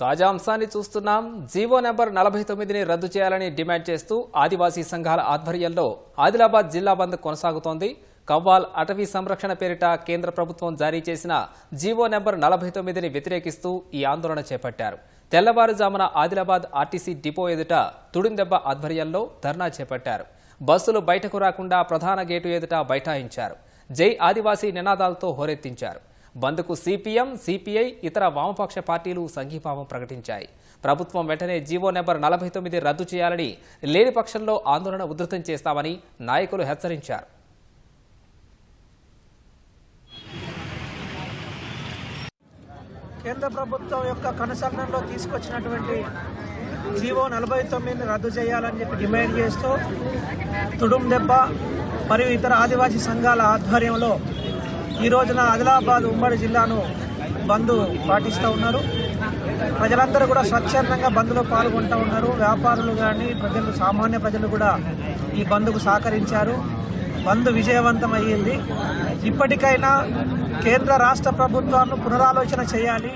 తాజా అంశాన్ని చూస్తున్నాం. జీవో నెంబర్ నలభై తొమ్మిదిని రద్దు చేయాలని డిమాండ్ చేస్తూ ఆదివాసీ సంఘాల ఆధ్వర్యంలో ఆదిలాబాద్ జిల్లా బంద్ కొనసాగుతోంది. కవ్వాల్ అటవీ సంరక్షణ పేరిట కేంద్ర ప్రభుత్వం జారీ చేసిన జీవో నెంబర్ నలభై తొమ్మిదిని వ్యతిరేకిస్తూ ఈ ఆందోళన చేపట్టారు. తెల్లవారుజామున ఆదిలాబాద్ ఆర్టీసీ డిపో ఎదుట తుడిందెబ్బ ఆధ్వర్యంలో ధర్నా చేపట్టారు. బస్సులు బయటకు రాకుండా ప్రధాన గేటు ఎదుట బైఠాయించారు. జై ఆదివాసీ నినాదాలతో హోరెత్తించారు. బంద్కు సిపిఎం సిపిఐ ఇతర వామపక్ష పార్టీలు సంఘీభావం ప్రకటించాయి. ప్రభుత్వం వెంటనే జీవో నెంబర్ నలభై తొమ్మిది రద్దు చేయాలని లేని పక్షంలో ఆందోళన ఉధృతం చేస్తామని నాయకులు హెచ్చరించారు. కేంద్ర ప్రభుత్వం యొక్క కనుసరణలో తీసుకొచ్చినటువంటి జీవో నలభై తొమ్మిదిని రద్దు చేయాలని చెప్పి డిమాండ్ చేస్తూ తుడుం దెబ్బ మరియు ఇతర ఆదివాసీ సంఘాల ఆధ్వర్యంలో ఈ రోజున ఆదిలాబాద్ ఉమ్మడి జిల్లాను బంద్ పాటిస్తూ ఉన్నారు. ప్రజలందరూ కూడా స్వచ్ఛందంగా బంద్లో పాల్గొంటూ ఉన్నారు. వ్యాపారులు కానీ ప్రజలు సామాన్య ప్రజలు కూడా ఈ బంద్కు సహకరించారు. బంద్ విజయవంతం అయ్యింది ఇప్పటికైనా కేంద్ర రాష్ట్ర ప్రభుత్వాలను పునరాలోచన చేయాలి.